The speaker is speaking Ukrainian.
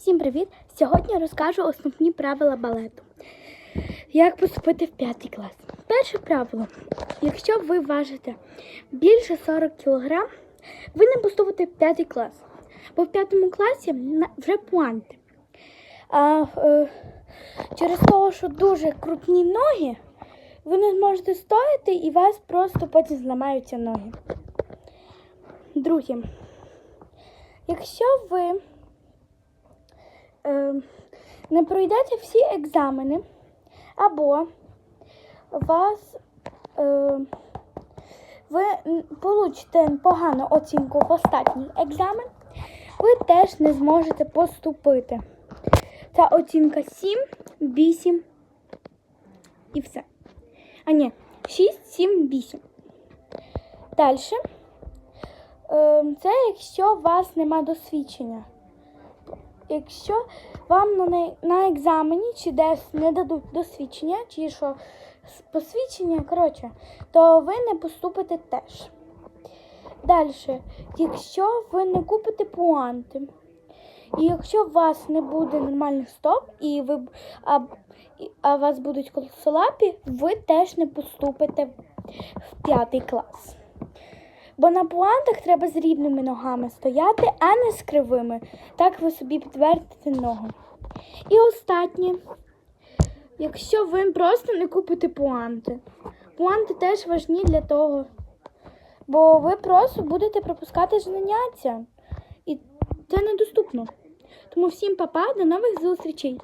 Всім привіт! Сьогодні розкажу основні правила балету. Як поступити в п'ятий клас? Перше правило. Якщо ви важите більше 40 кг, ви не поступите в п'ятий клас. Бо в п'ятому класі вже пуанти. А е, через те, що дуже крупні ноги, ви не зможете стояти і вас просто потім зламаються ноги. Друге. Якщо ви не пройдете всі екзамени, або вас е, ви получите погану оцінку в останній екзамен, ви теж не зможете поступити. Ця оцінка 7, 8 і все. А ні, 6, 7, 8. Далі. Це якщо у вас нема досвідчення. Якщо вам на, на екзамені чи десь не дадуть досвідчення, чи що посвідчення, коротше, то ви не поступите теж. Далі, якщо ви не купите пуанти, і якщо у вас не буде нормальних стоп, і ви а, а вас будуть колосолапі, ви теж не поступите в п'ятий клас. Бо на пуантах треба з рівними ногами стояти, а не з кривими. Так ви собі підтвердите ногу. І останнє, якщо ви просто не купите пуанти. Пуанти теж важні для того. Бо ви просто будете пропускати заняття. І це недоступно. Тому всім па-па, до нових зустрічей!